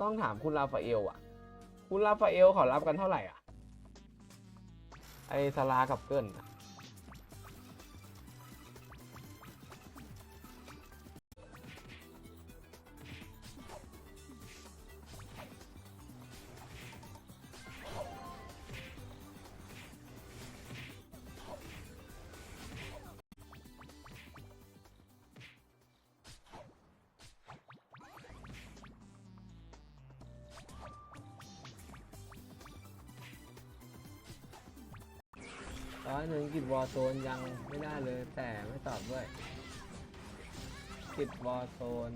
ต้องถามคุณลาฟาเอลอะ คุณลาฟาเอลเขารับกันเท่าไหร่อะ ไอซาลากับเกิลอะ วอลโซนยังไม่ได้เลยแต่ไม่ตอบด้วยกิดวอลโซน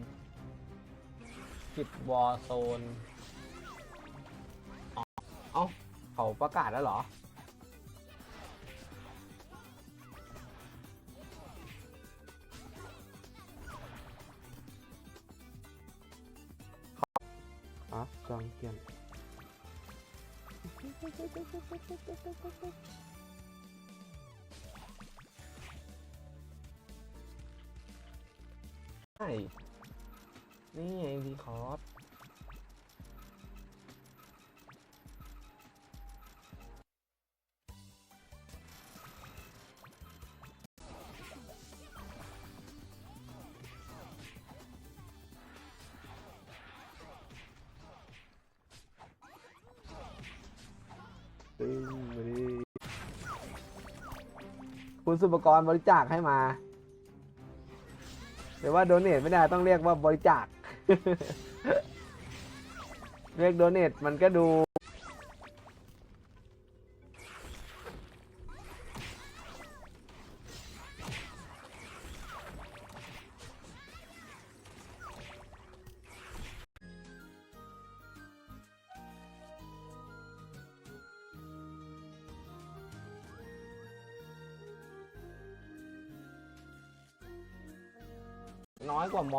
กิดวอลโซนอ๋อเอ้าเขาประกาศแล้วเหรอครับจองเกียน นี่ไงพีคอร์สตึ้งมาดิคุณสุปกรณ์บริจาคให้มา แต่ว่าโดเนทไม่ได้ต้องเรียกว่าบริจาค เรียกโดเนทมันก็ดู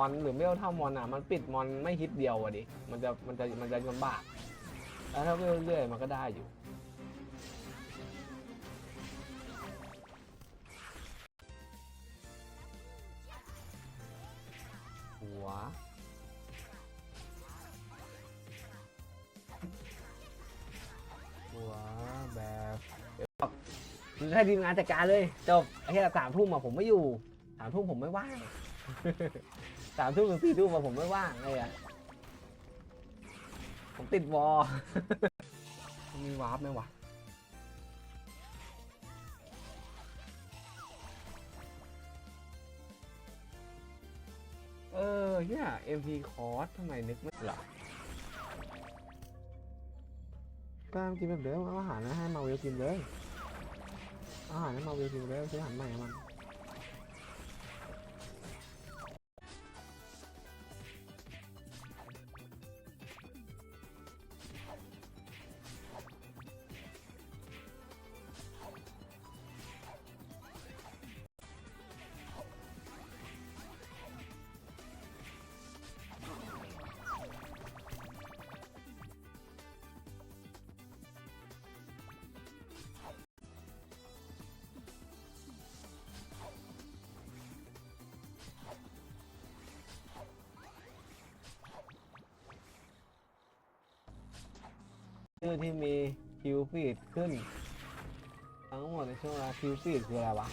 อยกว่ามอนหรือไม่เท่ามอนอะมันปิดมอนไม่ฮิตเดียวอะดิ มันจะมันจะมันจะลำบาก แล้วถ้าเรื่อยๆมันก็ได้อยู่ หัวหัวแบบเดี๋ยวให้ทีมงานจัดการเลย จบไอ้แค่สามทุ่มอะผมไม่อยู่สามทุ่มผมไม่ว่าง สามทุ่มถึงสี่ทุ่มอะผมไม่ว่างเลยอะผมติดวอลมีวาร์ปไหมวะเออเนี่ย MP คอร์สทำไมนึกไม่หรอตามกินแบบเดิมเอาอาหารนะให้มาเวลกินเลยเอาอาหารให้มาเวลกินเลยซื้ออาหารใหม่ให้มัน ชื่อที่มีคิวฟีดขึ้น ทั้งหมดในช่วงเวลาคิวฟีดคืออะไรวะ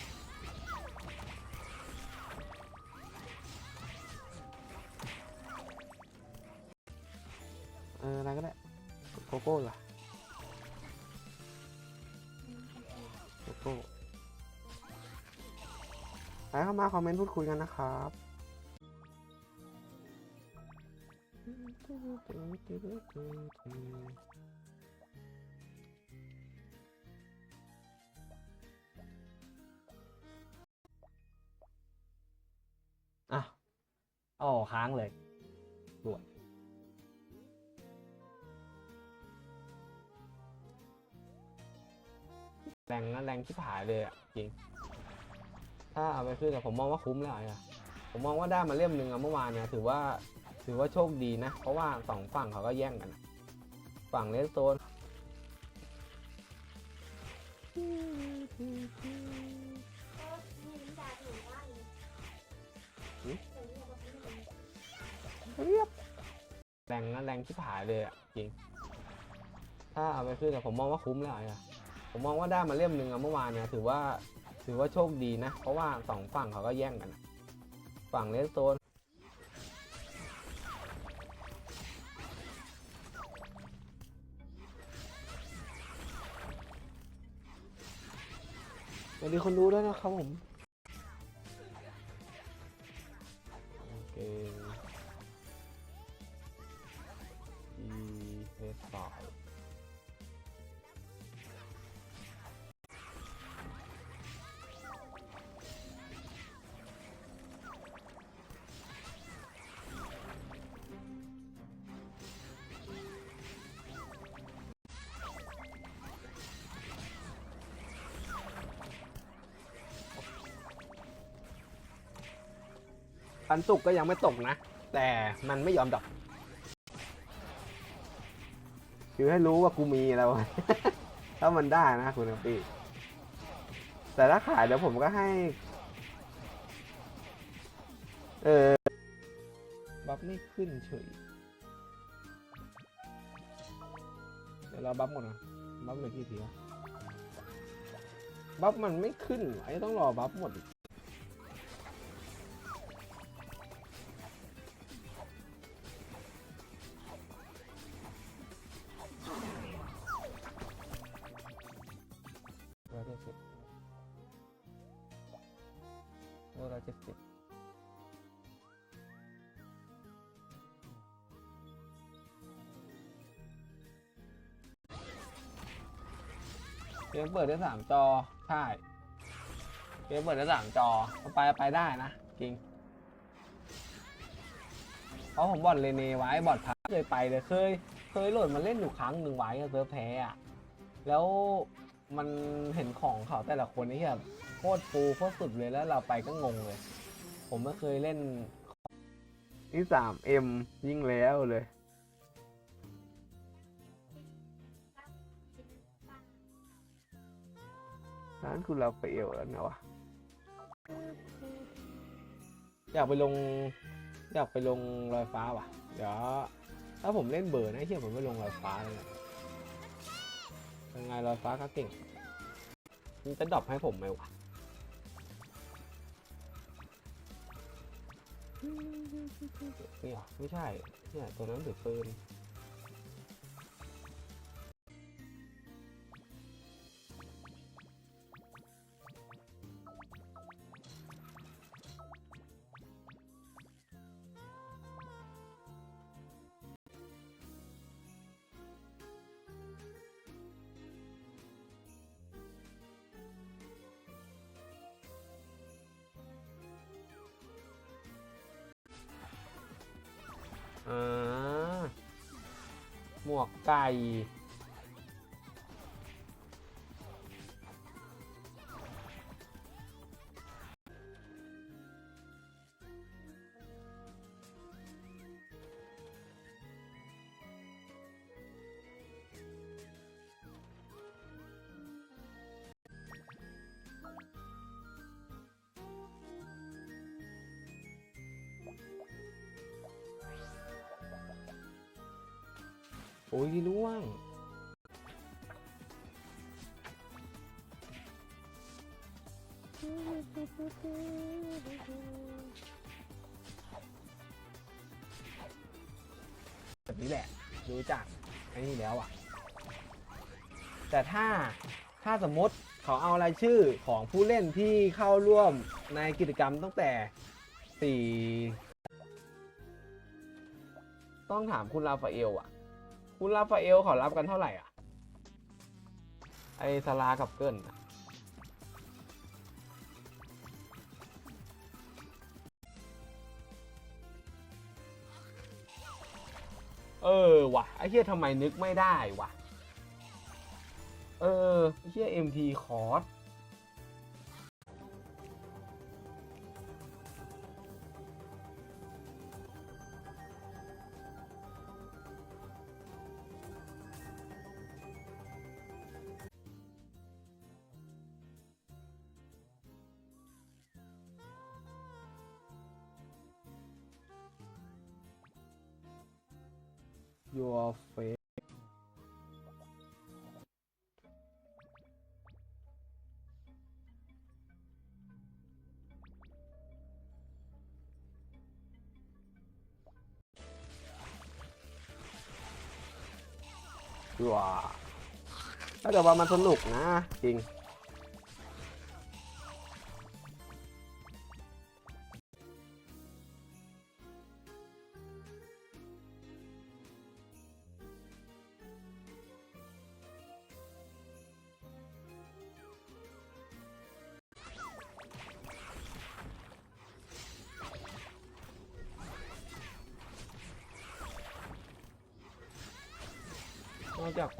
เอออะไรก็ได้โกโก้ล่ะโกโก้ไปเข้ามาคอมเมนต์พูดคุยกันนะครับอ่ อ๋อค้างเลยรวยแรงนะแรงที่ผายเลยอะจริง ถ้าเอาไปขึ้นอะผมมองว่าคุ้มแล้วอะผมมองว่าได้มาเล่มหนึ่งอะเมื่อวานเนี่ยถือว่าถือว่าโชคดีนะ เพราะว่าสองฝั่งเขาก็แย่งกัน ฝั่งเลสโซนายเลยอะจริง ถ้าเอาไปขึ้นอะผมมองว่าคุ้มแล้วอะผมมองว่าได้มาเล่มหนึ่งอะเมื่อวานเนี่ยถือว่าถือว่าโชคดีนะ เพราะว่าสองฝั่งเขาก็แย่งกันอะฝั่งเลสโซนสวัสดีคนดูด้วยนะครับผม โอเค ปันสุกก็ยังไม่ตกนะ แต่มันไม่ยอมดร คือให้รู้ว่ากูมีแล้ว ถ้ามันได้นะคุณกปี้แต่ถ้าขายเดี๋ยวผมก็ให้ เออ บัฟไม่ขึ้นเฉย เดี๋ยวเราบัฟหมดนะบัฟเหลือกี่ทีวะบัฟมันไม่ขึ้นไอ้ต้องรอบัฟหมดอีก เกมเปิดได้สามจอ ใช่เกมเปิดได้สามจอไปไปได้นะ จริง เพราะผมบอดเลเนไว้บอดพักเคยไปเลยเคย เคยโหลดมาเล่นอยู่ครั้งหนึ่งไว้เซิร์ฟแพ้อะแล้วมันเห็นของเขาแต่ละคนนี่แบบโคตรฟูโคตรสุดเลยแล้วเราไปก็งงเลย ผมไม่เคยเล่นนี่สามเอ็มยิ่งแล้วเลย ร้านคุณเราไปเอวแล้วนะวะอยากไปลง อยากไปลงลอยฟ้าว่ะ เดี๋ยว ถ้าผมเล่นเบอร์นะเฮียผมไม่ลงลอยฟ้าเลยนะยังไงลอยฟ้าก็เก่งมันจะดรอปให้ผมไหมวะนี่หรอไม่ใช่เนี่ยตัวนั้นถือปืน หมวกไก่ ละดูจากไอ้นี่แล้วอะ แต่ถ้าถ้าสมมติเขาเอารายชื่อของผู้เล่นที่เข้าร่วมในกิจกรรมตั้งแต่สี่ต้องถามคุณราฟาเอลอะ คุณราฟาเอลเขารับกันเท่าไหร่อะ ไอซาลากับเกิลน่ะ เออว่ะไอ้เหี้ยทำไมนึกไม่ได้วะ เออไอ้เหี้ย MT คอร์ส ว้าถ้าเกิดว่ามันสนุกนะ จริง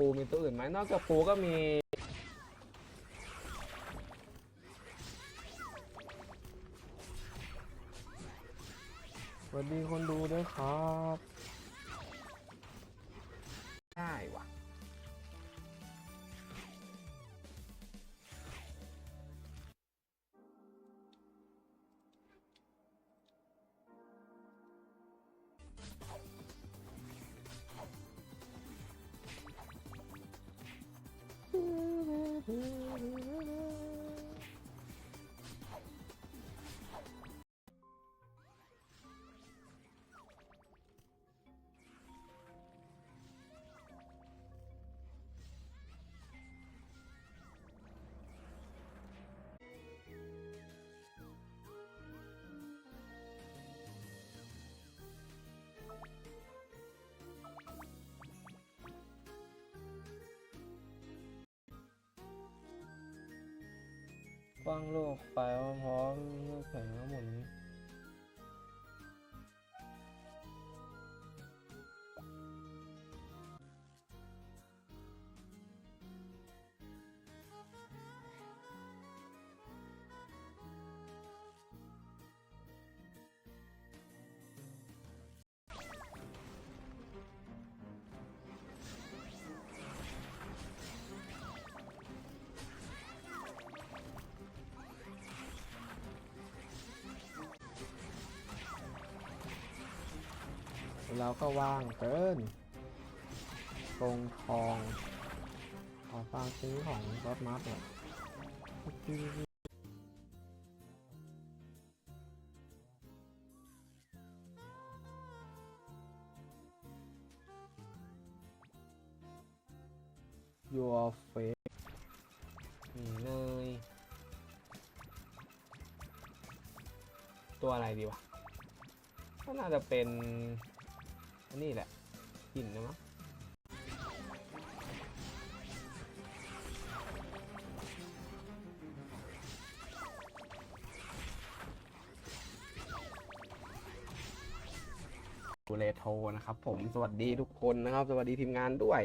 ปูมีตัวอื่นไหมนอกจากปูก็มี Woohoo! ฟังโลกไปพร้อมๆเมื่อแผงแล้วหมุน เราก็ว่างเกินตรงทองขอฟังซื้อของรถมัดเนี่ยยูอ r face นี่เลย ตัวอะไรดีวะ ก็น่าจะเป็น อันนี้แหละหินนะมั้งซิวเลโทนะครับผมสวัสดีทุกคนนะครับ สวัสดีทีมงานด้วย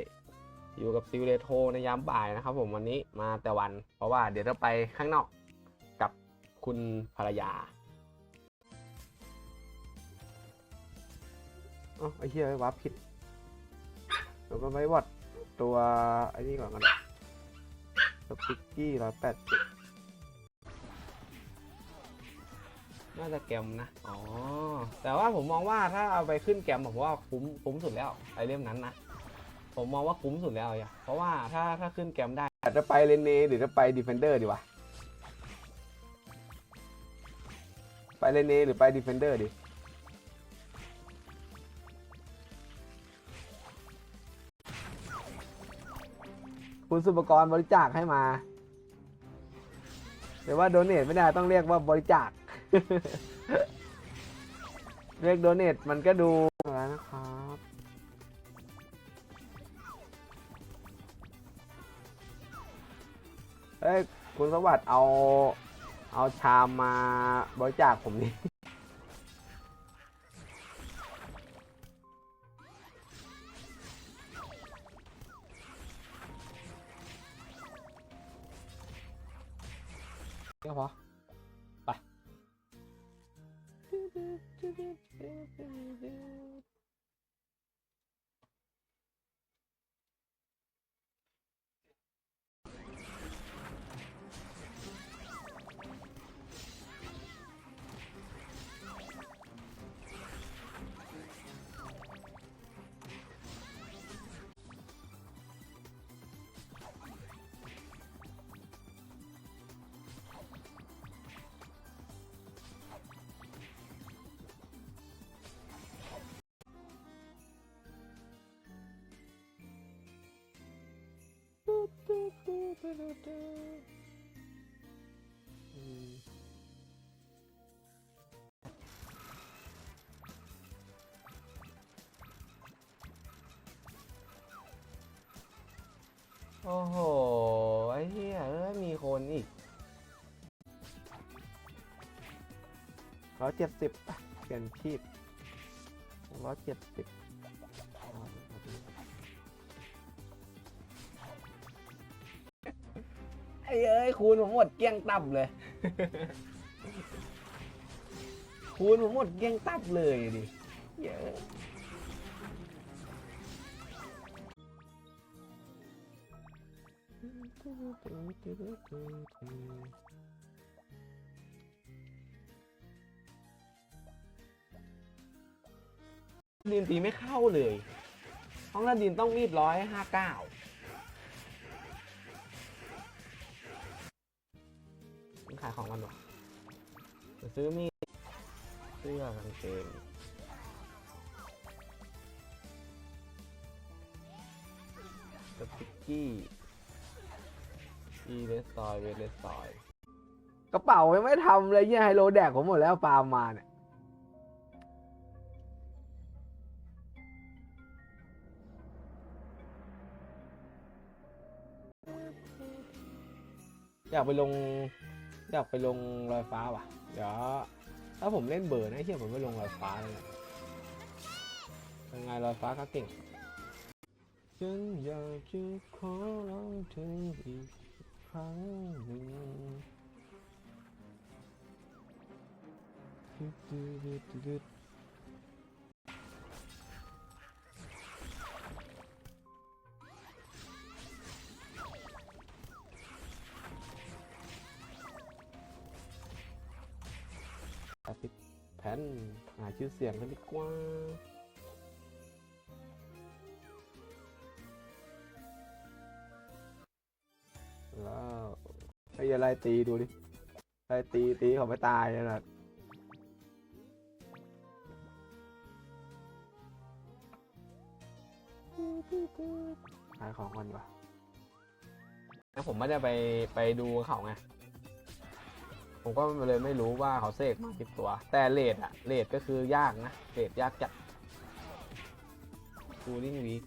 อยู่กับซิวเลโทในยามบ่ายนะครับ ผมวันนี้มาแต่วัน เพราะว่าเดี๋ยวจะไปข้างนอกกับคุณภรรยา อ๋อไอ้เหี้ยวับผิดแล้วก็ไว้วอดตัวไอ้นี่ก่อนกันสปิกกี้ร้อยแปดสิบน่าจะแกมนะ อ๋อ แต่ว่าผมมองว่าถ้าเอาไปขึ้นแกมผมว่าคุ้มคุ้มสุดแล้วไอเล่มนั้นนะ ผมมองว่าคุ้มสุดแล้วอย่าเพราะว่าถ้าถ้าขึ้นแกมได้จะไปเลนเนหรือจะไปดีเฟนเดอร์ดีวะ ไปเลนเนหรือไปดีเฟนเดอร์ดี คุณสุปกรณ์บริจาคให้มาแต่ว่าโดเนทไม่ได้ต้องเรียกว่าบริจาค เรียกโดเนทมันก็ดูแล้วนะครับเอ้ยคุณสวัสดิ์เอาเอาชามมาบริจาคผมนี่ ก็พอไป โอ้โห ไอ้เหี้ยเอ้ยมีคนอีกร้อยเจ็ดสิบเปลี่ยนชีพร้อยเจ็ดสิบ ไอ้เอ้ยคูณผมหมดเกลี้ยงตับเลย คูณผมหมดเกลี้ยงตับเลยดิเยอะดินตีไม่เข้าเลย ห้องนาดินต้องมีดร้อยห้าเก้าายของกันหรอซื้อมีดเสื้อกางเกงสติกกี้อีเลสซอยเวเลสซอยกระเป๋ายังไม่ทำเลยเยี่ยไฮโลแดกผมหมดแล้วปาล์มมาเนี่ยอยากไปลง อยากไปลงลอยฟ้าว่ะ เดี๋ยวถ้าผมเล่นเบอร์นะเชื่อผมไม่ลงลอยฟ้าเลยนะยังไงลอยฟ้าก็เก่งฉันอยากจะขอร้องเธออีกครั้งหนึ่งดึดดึดดึด ดึดอาทิตย์แผนหาชื่อเสียงกันดีกว่าแล้วไอ้ยาไล่ตีดูดิไล่ตีตีเขาไม่ตายนะ ขายของกันดีกว่าผมไม่ได้ไปไปดูเขาไง ผมก็เลยไม่รู้ว่าเขาเสกมากี่ตัว แต่เลดอะเลดก็คือยากนะเลดยากจัดคูลิ่งวีค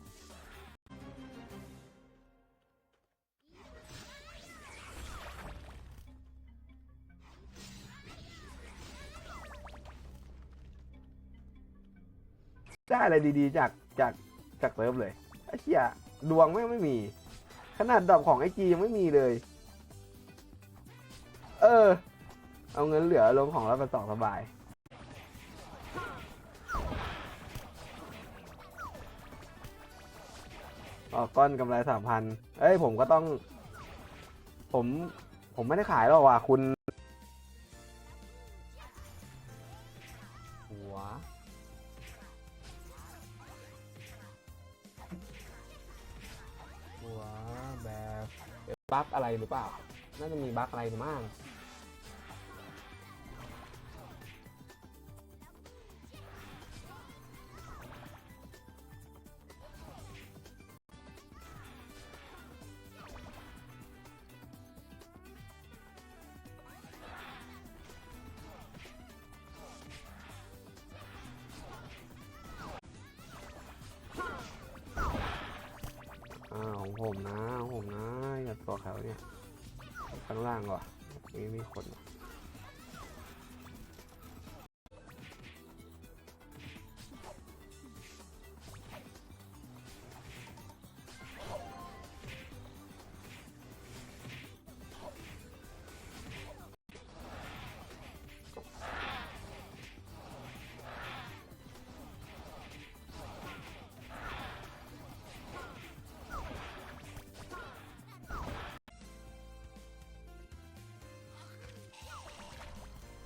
ได้อะไรดีๆ จากจากจากเซิร์ฟเลยไอ้เหี้ยดวงไม่งไม่มี ขนาดดอกของไอจียังไม่มีเลย เออ เอาเงินเหลือลงของร้อยเป็นสองสบาย ออกก้อนกำไรสามพันเอ้ยผมก็ต้อง ผม ผมไม่ได้ขายหรอกว่ะคุณ หัว หัวแบบบั๊กอะไรหรือเปล่า น่าจะมีบั๊กอะไรหรือมั่ง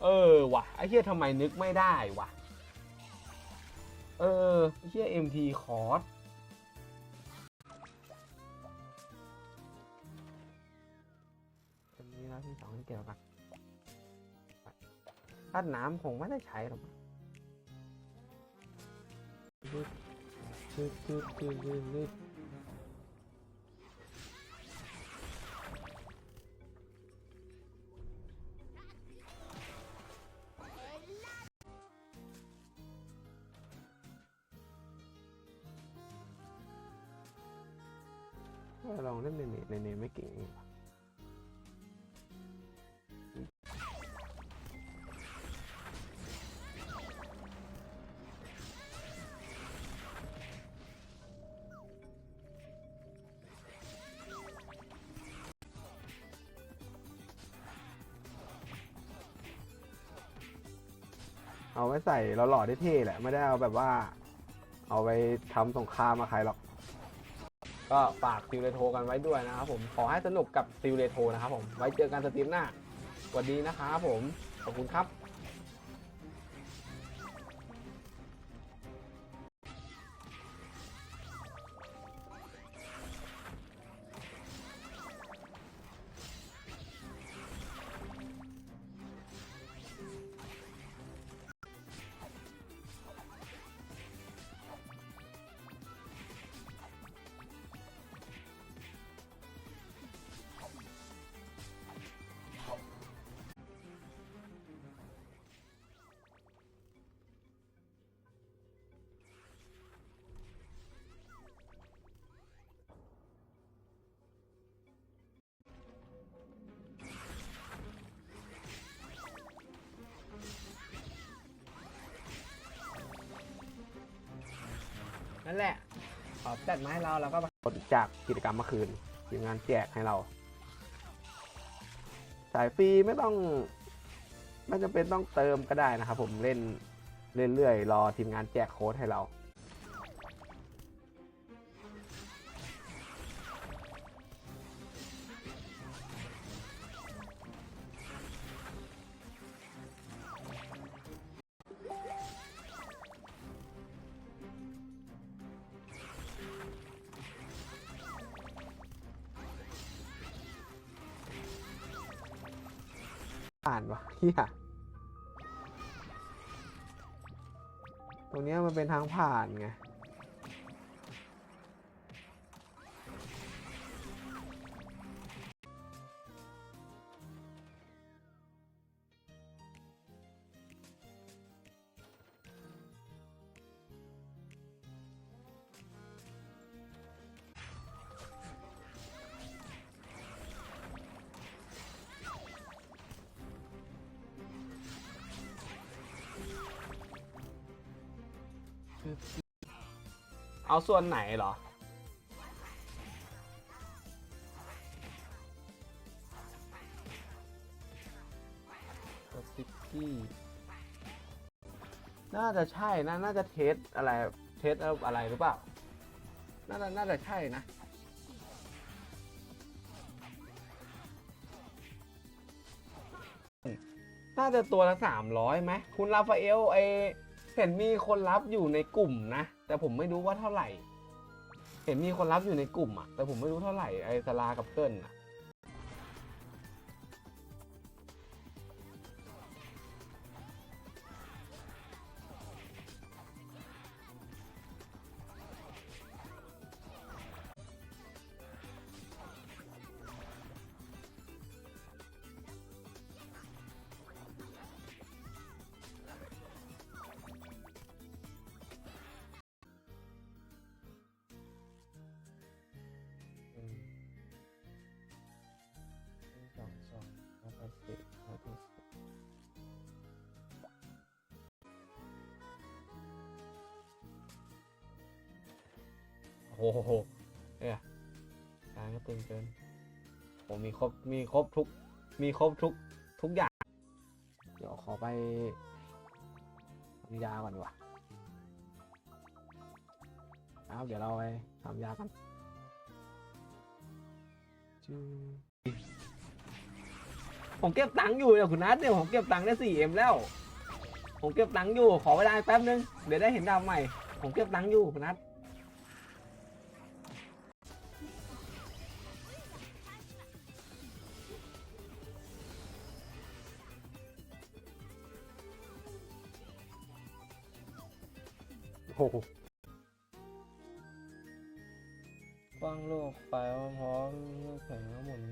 เออว่ะไอ้เหี้ยทำไมนึกไม่ได้วะเออไอ้เหี้ย MT คอร์สอันนี้นะที่สองที่เกี่ยวกันธาตุน้ำคงไม่ได้ใช้หรอกมั้งดึดดึดดึด ลองเล่นในเนในเนไม่เก่งนี่หว่าเอาไว้ใส่หล่อๆได้เท่แหละ ไม่ได้เอาแบบว่า เอาไปทำสงครามมาใครหรอก ก็ฝากซิลเลโทกันไว้ด้วยนะครับผมขอให้สนุกกับซิลเลโทนะครับผมไว้เจอกันสตรีมหน้าสวัสดีนะครับผมขอบคุณครับ นั่นแหละขอบจัดมาให้เราแล้วก็ผลจากกิจกรรมเมื่อคืนทีมงานแจกให้เรา สายฟรีไม่ต้องไม่จำเป็นต้องเติมก็ได้นะครับผมเล่นเรื่อยๆรอทีมงานแจกโค้ดให้เราานวะเฮียตรงนี้มันเป็นทางผ่านไง เอาส่วนไหนเหรอ สติกกี้ น่าจะใช่นะน่าจะเทสอะไร เทสอะไรหรือเปล่า น่าจะน่าจะใช่นะน่าจะตัวละสามร้อยไหมคุณราฟาเอลไอ เห็นมีคนรับอยู่ในกลุ่มนะ แต่ผมไม่รู้ว่าเท่าไหร่ เห็นมีคนรับอยู่ในกลุ่มอะแต่ผมไม่รู้เท่าไหร่ไอสลากับเกิลอะ โอ้โหเนี่ยการก็ตึงเกินผมมีครบมีครบทุก มีครบทุกทุกอย่าง เดี๋ยวขอไปทำยาก่อนดีกว่าครับเดี๋ยวเราไปทำยากันผมเก็บตังค์อยู่เดี๋ยวคุณนัทเดี๋ยวผมเก็บตังค์ได้สี่เอ็มแล้ว ผมเก็บตังค์อยู่ขอเวลาแป๊บนึงเดี๋ยวได้เห็นดาวใหม่ ผมเก็บตังค์อยู่คุณนัท กว้างโลกไปพร้อมเมื่อแข่งแล้วหมดน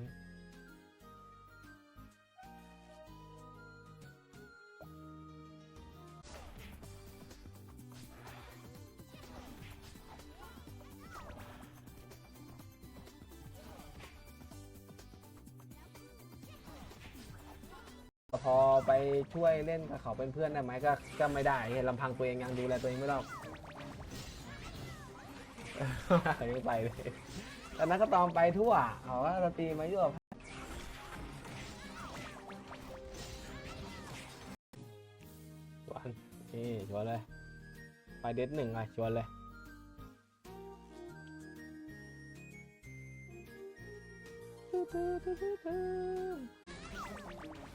พอไปช่วยเล่นกับเขาเป็นเพื่อนได้ไหมก็ก็ไม่ได้ลำพังตัวเองยังดูแลตัวเองไม่ได้ ไม่ไปเลยตอนนั้นก็ตอมไปทั่วเขาว่าสตรีมายั่วชวนนี่ชวนเลย ไปเดทหนึ่งอะชวนเลย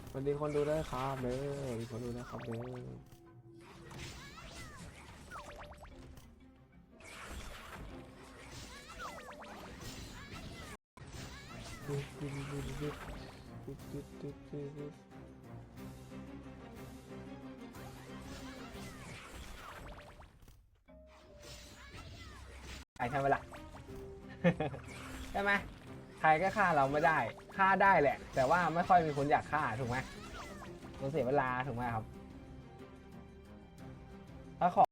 สวัสดีคนดูด้วยครับเด้อสวัสดีคนดูนะครับเด้อ ใครใช่ไหมล่ะ ใช่ไหมใครก็ฆ่าเราไม่ได้ ฆ่าได้แหละ แต่ว่าไม่ค่อยมีคนอยากฆ่าถูกไหมมันเสียเวลาถูกไหมครับ ถ้าขอ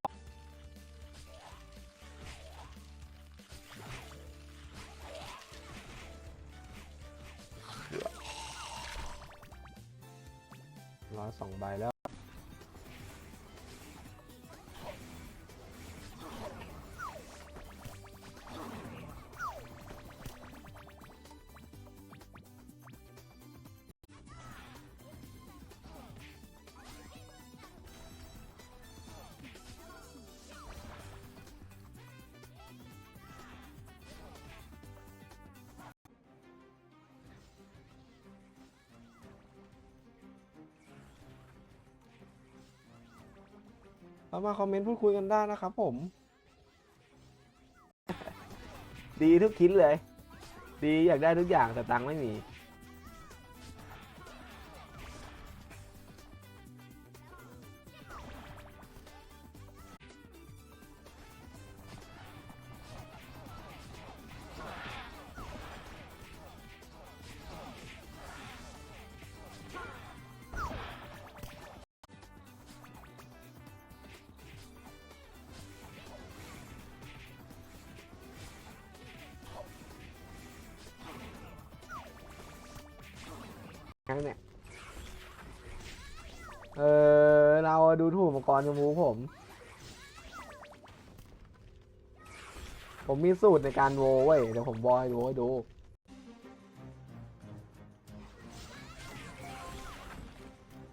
เรามาคอมเมนต์พูดคุยกันได้นะครับผม ดีทุกคิดเลย ดีอยากได้ทุกอย่างแต่ตังค์ไม่มี งเนี่ย เออ เราดูถูกอุปกรณ์จมูผม ผมมีสูตรในการโวเว้ย เดี๋ยวผมบอยดูให้ดู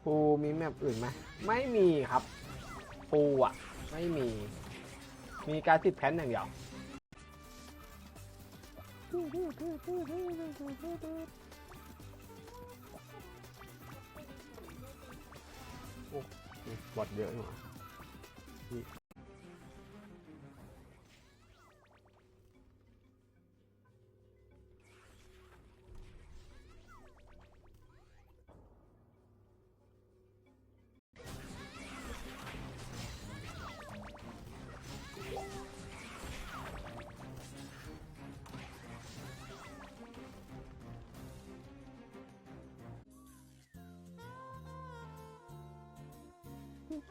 ปูมีแมปอื่นไหมไม่มีครับ ปูอะ ไม่มี มีการติดแพนอย่างเดียว บอดเยอะอยู่นี่ เ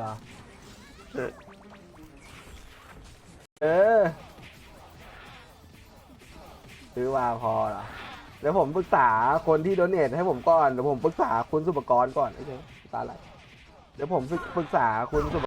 หรอเออ ซื้อมาพอเหรอเดี๋ยวผมปรึกษาคนที่โดเนทให้ผมก่อนเดี๋ยวผมปรึกษาคุณสุปกรณ์ก่อนไอ้เจ้าตาอะไร เดี๋ยวผมปรึกษาคุณสุป